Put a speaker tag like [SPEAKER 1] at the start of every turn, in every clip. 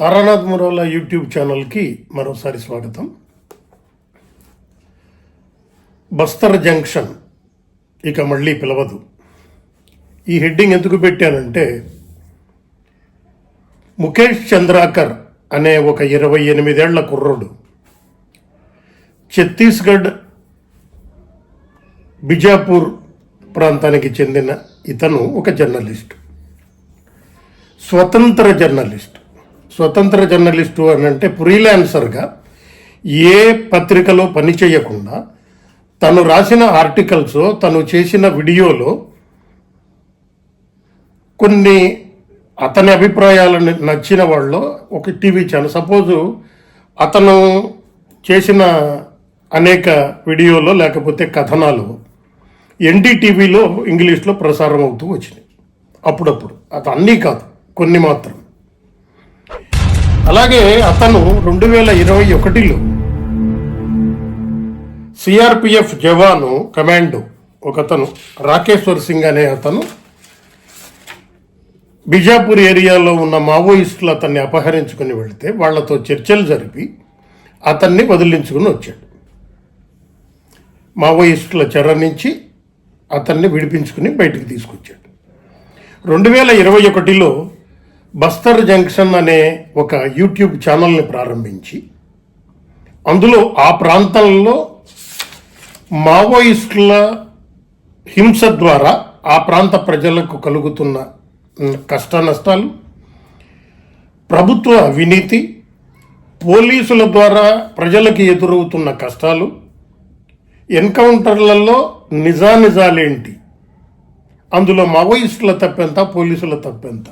[SPEAKER 1] Taranath మురోలా YouTube ఛానల్కి మరోసారి స్వాగతం. బస్తర్ జంక్షన్ ఇక మళ్ళీ పిలవదు. ఈ హెడ్డింగ్ ఎందుకు పెట్టానంటే ముఖేష్ చంద్రాకర్ అనే ఒక ఇరవై ఎనిమిదేళ్ళ కుర్రోడు ఛత్తీస్గఢ్ బిజాపూర్ ప్రాంతానికి చెందిన ఇతను ఒక జర్నలిస్ట్. స్వతంత్ర జర్నలిస్ట్. స్వతంత్ర జర్నలిస్టు అని అంటే ఫ్రీలాన్సర్గా ఏ పత్రికలో పని చేయకుండా తను రాసిన ఆర్టికల్స్ తను చేసిన వీడియోలో కొన్ని అతని అభిప్రాయాలను నచ్చిన వాళ్ళు ఒక టీవీ ఛానల్. సపోజు అతను చేసిన అనేక వీడియోలో లేకపోతే కథనాలు ఎన్డీటీవీలో ఇంగ్లీష్లో ప్రసారం అవుతూ వచ్చినాయి. అప్పుడప్పుడు. అది అన్నీ కాదు. కొన్ని మాత్రం. అలాగే అతను రెండు వేల ఇరవై ఒకటిలో సిఆర్పిఎఫ్ జవాను కమాండో ఒకతను రాకేశ్వర్ సింగ్ అనే అతను బిజాపూర్ ఏరియాలో ఉన్న మావోయిస్టులు అతన్ని అపహరించుకుని వెళితే వాళ్ళతో చర్చలు జరిపి అతన్ని వదిలించుకుని వచ్చాడు. మావోయిస్టుల చెర నుంచి అతన్ని విడిపించుకుని బయటకు తీసుకొచ్చాడు. రెండు వేల ఇరవై ఒకటిలో బస్తర్ జంక్షన్ అనే ఒక యూట్యూబ్ ఛానల్ని ప్రారంభించి అందులో ఆ ప్రాంతంలో మావోయిస్టుల హింస ద్వారా ఆ ప్రాంత ప్రజలకు కలుగుతున్న కష్ట నష్టాలు ప్రభుత్వ అవినీతి పోలీసుల ద్వారా ప్రజలకు ఎదురవుతున్న కష్టాలు ఎన్కౌంటర్లలో నిజానిజాలేంటి అందులో మావోయిస్టుల తప్పెంత పోలీసుల తప్పెంత.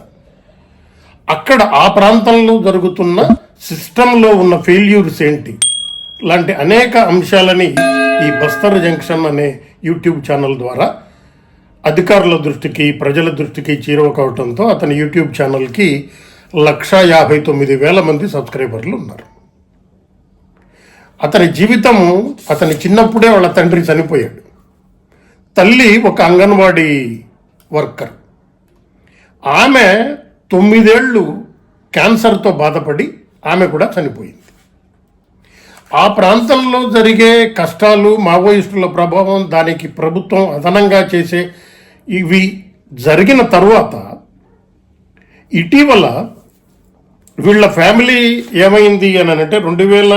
[SPEAKER 1] అక్కడ ఆ ప్రాంతంలో జరుగుతున్న సిస్టంలో ఉన్న ఫెయిల్యూర్స్ ఏంటి? లాంటి అనేక అంశాలని ఈ బస్తర్ జంక్షన్ అనే యూట్యూబ్ ఛానల్ ద్వారా అధికారుల దృష్టికి ప్రజల దృష్టికి చేరువకవటంతో అతని యూట్యూబ్ ఛానల్కి లక్షా యాభై తొమ్మిది వేల మంది సబ్స్క్రైబర్లు ఉన్నారు. అతని జీవితము అతని చిన్నప్పుడే వాళ్ళ తండ్రి చనిపోయాడు. తల్లి ఒక అంగన్వాడీ వర్కర్. ఆమె తొమ్మిదేళ్ళు క్యాన్సర్తో బాధపడి ఆమె కూడా చనిపోయింది. ఆ ప్రాంతంలో జరిగే కష్టాలు మావోయిస్టుల ప్రభావం దానికి ప్రభుత్వం అదనంగా చేసే ఇవి జరిగిన తరువాత ఇటీవల వీళ్ళ ఫ్యామిలీ ఏమైంది అని అంటే రెండు వేల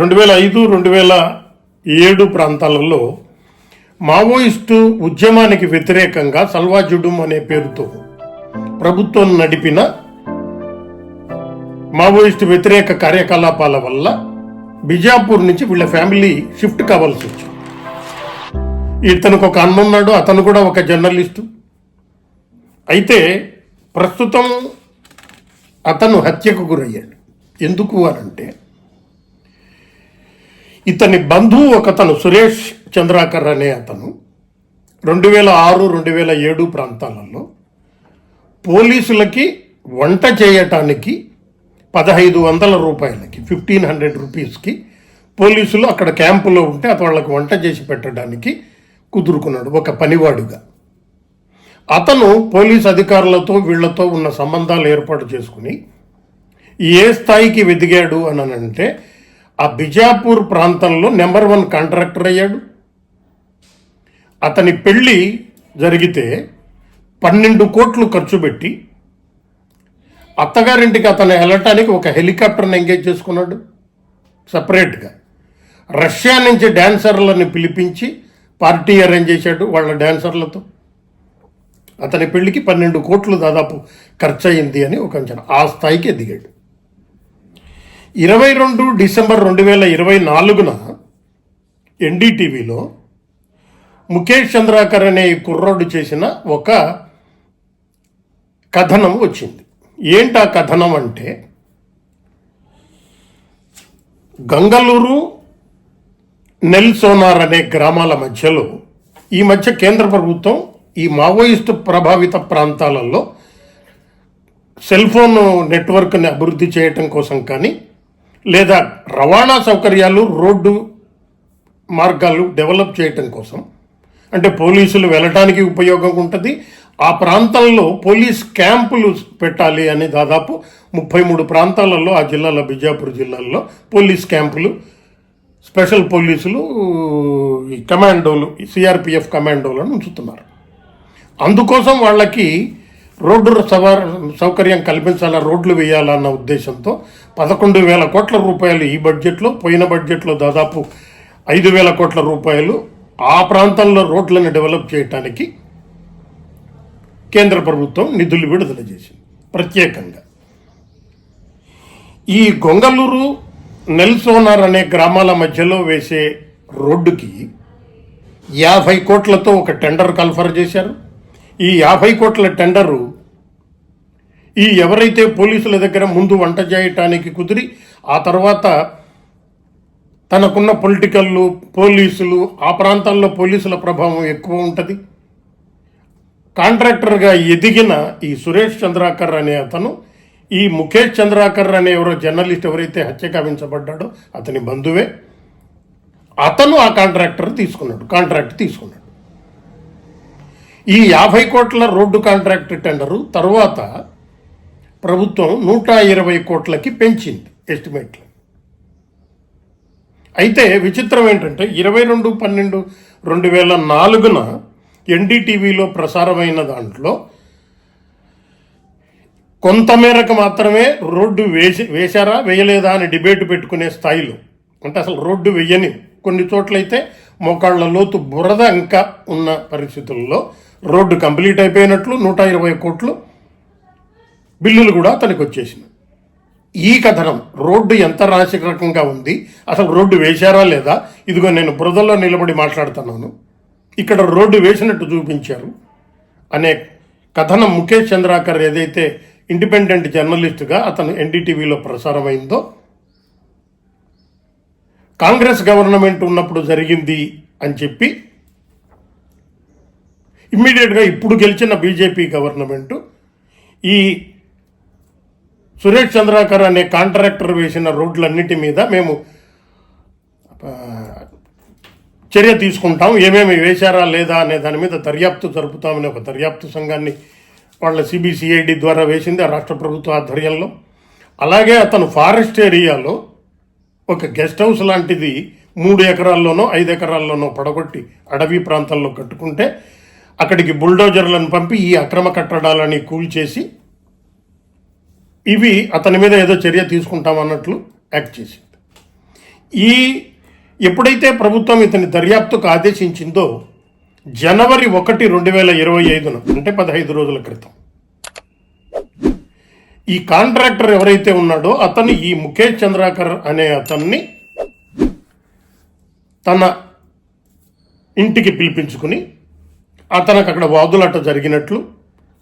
[SPEAKER 1] రెండు వేల ఐదు రెండు వేల ఏడు ప్రాంతాలలో మావోయిస్టు ఉద్యమానికి వ్యతిరేకంగా సల్వాజుడుం అనే పేరుతో ప్రభుత్వం నడిపిన మావోయిస్టు వ్యతిరేక కార్యకలాపాల వల్ల బిజాపూర్ నుంచి వీళ్ళ ఫ్యామిలీ షిఫ్ట్ కావాల్సి వచ్చింది. ఇతనికి ఒక అన్నున్నాడు అతను కూడా ఒక జర్నలిస్టు. అయితే ప్రస్తుతం అతను హత్యకు గురయ్యాడు. ఎందుకు అనంటే ఇతని బంధువు ఒకతను సురేష్ చంద్రాకర్ అనే అతను. రెండు వేల ఆరు రెండు వేల ఏడు ప్రాంతాలలో పోలీసులకి వంట చేయటానికి పదహైదు వందల రూపాయలకి ఫిఫ్టీన్ హండ్రెడ్ రూపీస్కి పోలీసులు అక్కడ క్యాంపులో ఉంటే అతను వాళ్ళకి వంట చేసి పెట్టడానికి కుదురుకున్నాడు ఒక పనివాడుగా. అతను పోలీస్ అధికారులతో వీళ్ళతో ఉన్న సంబంధాలు ఏర్పాటు చేసుకుని ఏ స్థాయికి వెదిగాడు అని అంటే ఆ బిజాపూర్ ప్రాంతంలో నెంబర్ వన్ కాంట్రాక్టర్ అయ్యాడు. అతని పెళ్ళి జరిగితే పన్నెండు కోట్లు ఖర్చు పెట్టి అత్తగారింటికి అతను వెళ్ళటానికి ఒక హెలికాప్టర్ని ఎంగేజ్ చేసుకున్నాడు. సపరేట్గా. రష్యా నుంచి డ్యాన్సర్లని పిలిపించి పార్టీ అరేంజ్ చేశాడు వాళ్ళ డ్యాన్సర్లతో అతని పెళ్ళికి పన్నెండు కోట్లు దాదాపు ఖర్చు అయింది అని ఒక అంచనా. ఆ స్థాయికి ఎదిగాడు ఇరవై రెండు డిసెంబర్ రెండు వేల ఇరవై నాలుగున ఎన్డీటీవీలో ముఖేష్ చంద్రాకర్ అనే కుర్రోడు చేసిన ఒక కథనం వచ్చింది. ఏంటి ఆ కథనం అంటే గంగలూరు నెల్సోనార్ అనే గ్రామాల మధ్యలో ఈ మధ్య కేంద్ర ప్రభుత్వం ఈ మావోయిస్టు ప్రభావిత ప్రాంతాలలో సెల్ ఫోన్ నెట్వర్క్ని అభివృద్ధి చేయటం కోసం కానీ లేదా రవాణా సౌకర్యాలు రోడ్డు మార్గాలు డెవలప్ చేయటం కోసం. అంటే పోలీసులు వెళ్ళటానికి ఉపయోగం ఉంటుంది. ఆ ప్రాంతంలో పోలీస్ క్యాంపులు పెట్టాలి అని దాదాపు ముప్పై మూడు ప్రాంతాలలో ఆ జిల్లాలో బిజాపూర్ జిల్లాల్లో పోలీస్ క్యాంపులు స్పెషల్ పోలీసులు ఈ కమాండోలు సిఆర్పిఎఫ్ కమాండోలను ఉంచుతున్నారు. అందుకోసం వాళ్ళకి రోడ్డు సవార్ సౌకర్యం కల్పించాలా రోడ్లు వేయాలన్న ఉద్దేశంతో పదకొండు వేల కోట్ల రూపాయలు ఈ బడ్జెట్లో పోయిన బడ్జెట్లో దాదాపు ఐదు వేల కోట్ల రూపాయలు ఆ ప్రాంతంలో రోడ్లను డెవలప్ చేయటానికి కేంద్ర ప్రభుత్వం నిధులు విడుదల చేసింది ప్రత్యేకంగా. ఈ గొంగలూరు నెల్సోనార్ అనే గ్రామాల మధ్యలో వేసే రోడ్డుకి యాభై కోట్లతో ఒక టెండర్ కన్ఫర్ చేశారు. ఈ యాభై కోట్ల టెండరు ఈ ఎవరైతే పోలీసుల దగ్గర ముందు వంట చేయటానికి కుదిరి ఆ తర్వాత తనకున్న పొలిటికల్లు పోలీసులు ఆ ప్రాంతాల్లో పోలీసుల ప్రభావం ఎక్కువ ఉంటుంది. కాంట్రాక్టర్గా ఎదిగిన ఈ సురేష్ చంద్రాకర్ అనే అతను ఈ ముఖేష్ చంద్రాకర్ అనే ఎవరో జర్నలిస్ట్ ఎవరైతే హత్య కావించబడ్డాడో అతని బంధువే. అతను ఆ కాంట్రాక్టర్ తీసుకున్నాడు కాంట్రాక్ట్ తీసుకున్నాడు. ఈ యాభై కోట్ల రోడ్డు కాంట్రాక్ట్ టెండరు తర్వాత ప్రభుత్వం నూట ఇరవై కోట్లకి పెంచింది ఎస్టిమేట్లు. అయితే విచిత్రం ఏంటంటే ఇరవై రెండు పన్నెండు రెండు వేల నాలుగున ఎన్డీటీవీలో ప్రసారమైన దాంట్లో కొంతమేరకు మాత్రమే రోడ్డు వేసి వేశారా వేయలేదా అని డిబేట్ పెట్టుకునే స్థాయిలో. అంటే అసలు రోడ్డు వేయని కొన్ని చోట్లయితే మోకాళ్ళ లోతు బురద ఇంకా ఉన్న పరిస్థితుల్లో రోడ్డు కంప్లీట్ అయిపోయినట్లు నూట ఇరవై కోట్లు బిల్లులు కూడా అతనికి వచ్చేసినాయి ఈ కథనం రోడ్డు ఎంత రాశిరకంగా ఉంది అసలు రోడ్డు వేశారా లేదా? ఇదిగో నేను బురదలో నిలబడి మాట్లాడుతున్నాను. ఇక్కడ రోడ్డు వేసినట్టు చూపించారు. అనే కథనం ముఖేష్ చంద్రాకర్ ఏదైతే ఇండిపెండెంట్ జర్నలిస్టుగా అతను ఎన్డీటీవీలో ప్రసారమైందో కాంగ్రెస్ గవర్నమెంట్ ఉన్నప్పుడు జరిగింది అని చెప్పి ఇమ్మీడియట్గా ఇప్పుడు గెలిచిన బీజేపీ గవర్నమెంటు ఈ సురేష్ చంద్రాకర్ అనే కాంట్రాక్టర్ వేసిన రోడ్లన్నిటి మీద మేము చర్య తీసుకుంటాం. ఏమేమి వేశారా లేదా అనే దాని మీద దర్యాప్తు జరుపుతామని ఒక దర్యాప్తు సంఘాన్ని వాళ్ళ సిబిసిఐడి ద్వారా వేసింది ఆ రాష్ట్ర ప్రభుత్వ ఆధ్వర్యంలో. అలాగే అతను ఫారెస్ట్ ఏరియాలో ఒక గెస్ట్ హౌస్ లాంటిది మూడు ఎకరాల్లోనో ఐదు ఎకరాల్లోనో పడగొట్టి అడవి ప్రాంతాల్లో కట్టుకుంటే అక్కడికి బుల్డోజర్లను పంపి ఈ అక్రమ కట్టడాలని కూల్చేసి ఇవి అతని మీద ఏదో చర్య తీసుకుంటామన్నట్లు యాక్ట్ చేసింది. ఈ ఎప్పుడైతే ప్రభుత్వం ఇతని దర్యాప్తుకు ఆదేశించిందో జనవరి ఒకటి రెండు వేల ఇరవై ఐదున అంటే పదహైదు రోజుల క్రితం ఈ కాంట్రాక్టర్ ఎవరైతే ఉన్నాడో అతను ఈ ముఖేష్ చంద్రాకర్ అనే అతన్ని తన ఇంటికి పిలిపించుకుని అతనికి అక్కడ వాదులట జరిగినట్లు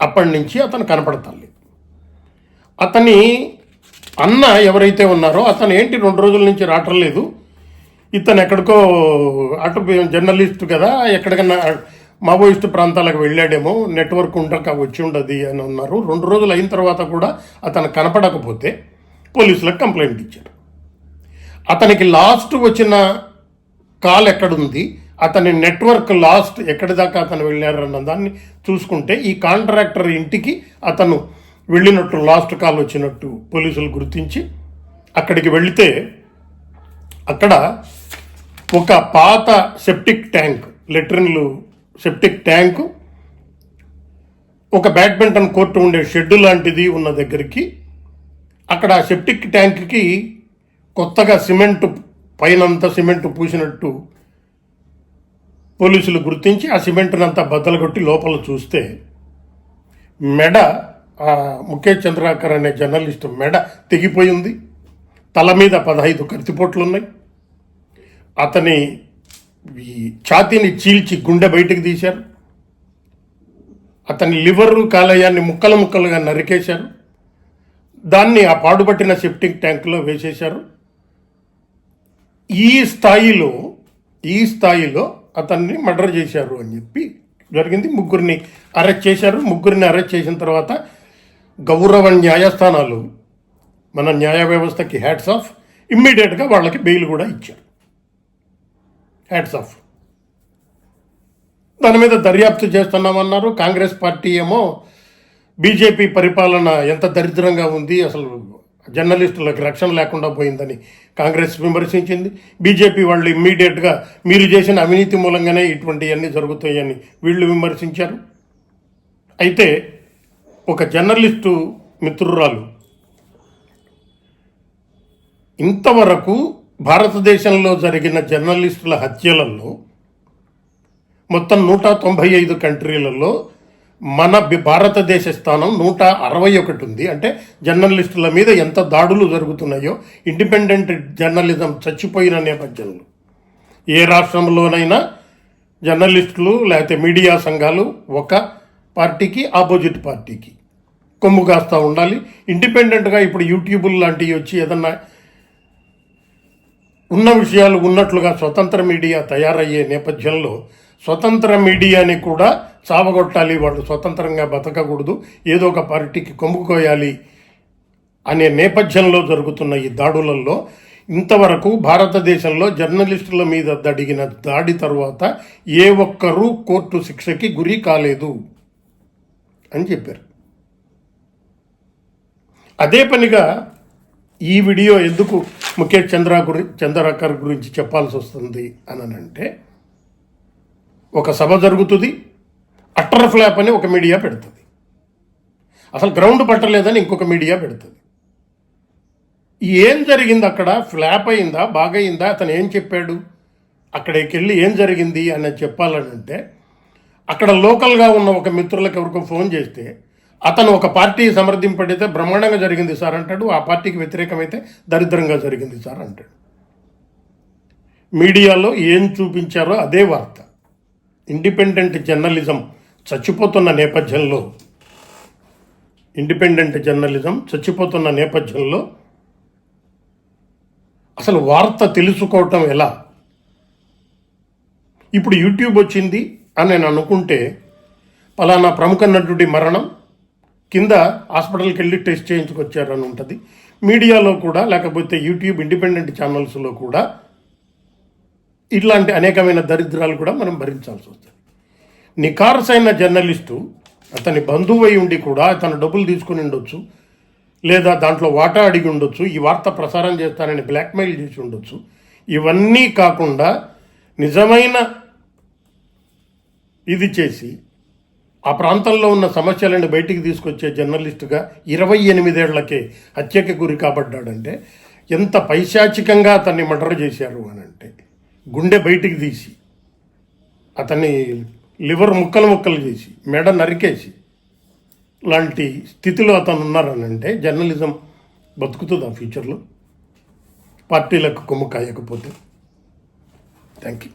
[SPEAKER 1] అప్పటి నుంచి అతను కనపడతాలి అతని అన్న ఎవరైతే ఉన్నారో అతను ఏంటి రెండు రోజుల నుంచి రావటం లేదు. ఇతను ఎక్కడికో అటు జర్నలిస్ట్ కదా ఎక్కడికన్నా మావోయిస్ట్ ప్రాంతాలకు వెళ్ళాడేమో నెట్వర్క్ ఉండక వచ్చి ఉండదు అని అన్నారు. రెండు రోజులు అయిన తర్వాత కూడా అతను కనపడకపోతే పోలీసులకు కంప్లైంట్ ఇచ్చారు. అతనికి లాస్ట్ వచ్చిన కాల్ ఎక్కడుంది అతని నెట్వర్క్ లాస్ట్ ఎక్కడి దాకా అతను వెళ్ళారన్న దాన్ని చూసుకుంటే ఈ కాంట్రాక్టర్ ఇంటికి అతను వెళ్ళినట్టు లాస్ట్ కాల్ వచ్చినట్టు పోలీసులు గుర్తించి అక్కడికి వెళితే అక్కడ ఒక పాత సెప్టిక్ ట్యాంక్ లెట్రిన్లు సెప్టిక్ ట్యాంకు ఒక బ్యాడ్మింటన్ కోర్టు ఉండే షెడ్డు లాంటిది ఉన్న దగ్గరికి అక్కడ ఆ సెప్టిక్ ట్యాంక్కి కొత్తగా సిమెంట్ పైనంతా సిమెంట్ పూసినట్టు పోలీసులు గుర్తించి ఆ సిమెంట్నంతా బద్దలు కొట్టి లోపల చూస్తే మెడ ముఖేష్ చంద్రాకర్ అనే జర్నలిస్ట్ మెడ తెగిపోయి ఉంది. తల మీద పదహైదు కత్తిపోట్లు ఉన్నాయి అతని ఈ ఛాతీని చీల్చి గుండె బయటకు తీశారు. అతని లివరు కాలేయాన్ని ముక్కలు ముక్కలుగా నరికేశారు. దాన్ని ఆ పాడుపట్టిన షిఫ్టింగ్ ట్యాంకులో వేసేశారు. ఈ స్థాయిలో ఈ స్థాయిలో అతన్ని మర్డర్ చేశారు అని చెప్పి జరిగింది. ముగ్గురిని అరెస్ట్ చేశారు. ముగ్గురిని అరెస్ట్ చేసిన తర్వాత గౌరవ న్యాయస్థానాలు మన న్యాయ వ్యవస్థకి హ్యాట్స్ ఆఫ్ ఇమ్మీడియట్గా వాళ్ళకి బెయిల్ కూడా ఇచ్చారు. హ్యాట్స్ ఆఫ్ దాని మీద దర్యాప్తు చేస్తున్నామన్నారు. కాంగ్రెస్ పార్టీ ఏమో బీజేపీ పరిపాలన ఎంత దరిద్రంగా ఉంది అసలు జర్నలిస్టులకు రక్షణ లేకుండా పోయిందని కాంగ్రెస్ విమర్శించింది. బీజేపీ వాళ్ళు ఇమ్మీడియట్గా మీరు చేసిన అవినీతి మూలంగానే ఇటువంటివన్నీ జరుగుతాయని వీళ్ళు విమర్శించారు. అయితే ఒక జర్నలిస్టు మిత్రురాలు. ఇంతవరకు భారతదేశంలో జరిగిన జర్నలిస్టుల హత్యలలో మొత్తం నూట తొంభై ఐదు కంట్రీలలో మన భారతదేశ స్థానం నూట అరవై ఒకటి ఉంది. అంటే జర్నలిస్టుల మీద ఎంత దాడులు జరుగుతున్నాయో ఇండిపెండెంట్ జర్నలిజం చచ్చిపోయిన నేపథ్యంలో. ఏ రాష్ట్రంలోనైనా జర్నలిస్టులు లేకపోతే మీడియా సంఘాలు ఒక పార్టీకి ఆపోజిట్ పార్టీకి. కొమ్ము కాస్తా ఉండాలి. ఇండిపెండెంట్గా ఇప్పుడు యూట్యూబుల్ లాంటివి వచ్చి ఏదన్నా ఉన్న విషయాలు ఉన్నట్లుగా స్వతంత్ర మీడియా తయారయ్యే నేపథ్యంలో స్వతంత్ర మీడియాని కూడా చావగొట్టాలి. వాళ్ళు స్వతంత్రంగా బతకకూడదు. ఏదో ఒక పార్టీకి కొమ్ముకోయాలి అనే నేపథ్యంలో జరుగుతున్న ఈ దాడులలో ఇంతవరకు భారతదేశంలో జర్నలిస్టుల మీద దడిగిన దాడి తర్వాత ఏ ఒక్కరూ కోర్టు శిక్షకి గురి కాలేదు అని చెప్పారు. అదే పనిగా ఈ వీడియో ఎందుకు ముఖేష్ చంద్ర గురి చంద్రకర్ గురించి చెప్పాల్సి వస్తుంది అని అంటే ఒక సభ జరుగుతుంది అట్టర్ ఫ్లాప్ అని ఒక మీడియా పెడుతుంది. అసలు గ్రౌండ్ పట్టలేదని ఇంకొక మీడియా పెడుతుంది. ఏం జరిగింది అక్కడ? ఫ్లాప్ అయిందా? బాగయిందా? అతను ఏం చెప్పాడు? అక్కడికి వెళ్ళి ఏం జరిగింది? అని చెప్పాలనంటే అక్కడ లోకల్గా ఉన్న ఒక మిత్రులకు ఎవరికో ఫోన్ చేస్తే అతను ఒక పార్టీ సమర్థింపడితే బ్రహ్మాండంగా జరిగింది సార్ అంటాడు ఆ పార్టీకి వ్యతిరేకమైతే దరిద్రంగా జరిగింది సార్ అంటాడు. మీడియాలో ఏం చూపించారో అదే వార్త. ఇండిపెండెంట్ జర్నలిజం చచ్చిపోతున్న నేపథ్యంలో ఇండిపెండెంట్ జర్నలిజం చచ్చిపోతున్న నేపథ్యంలో అసలు వార్త తెలుసుకోవటం ఎలా? ఇప్పుడు యూట్యూబ్ వచ్చింది అని నేను అనుకుంటే పలానా ప్రముఖ నటుడి మరణం కింద హాస్పిటల్కి వెళ్ళి టెస్ట్ చేయించుకొచ్చారని ఉంటుంది. మీడియాలో కూడా లేకపోతే యూట్యూబ్ ఇండిపెండెంట్ ఛానల్స్లో కూడా ఇట్లాంటి అనేకమైన దరిద్రాలు కూడా మనం భరించాల్సి వస్తుంది. నికారసైన జర్నలిస్టు అతని బంధువు అయి ఉండి కూడా తన డబ్బులు తీసుకుని ఉండొచ్చు లేదా దాంట్లో వాటా అడిగి ఉండొచ్చు ఈ వార్త ప్రసారం చేస్తానని బ్లాక్మెయిల్ చేసి ఉండొచ్చు. ఇవన్నీ కాకుండా నిజమైన ఇది చేసి ఆ ప్రాంతంలో ఉన్న సమస్యలను బయటికి తీసుకొచ్చే జర్నలిస్టుగా ఇరవై ఎనిమిదేళ్ళకే హత్యకి గురి కాబడ్డాడంటే ఎంత పైశాచికంగా అతన్ని మర్డర్ చేశారు అని అంటే గుండె బయటికి తీసి అతన్ని లివర్ ముక్కలు ముక్కలు చేసి మెడ నరికేసి లాంటి స్థితిలో అతను ఉన్నారని అంటే జర్నలిజం బతుకుతుంది ఆ ఫ్యూచర్లో? పార్టీలకు కొమ్ము కాయకపోతే. Thank you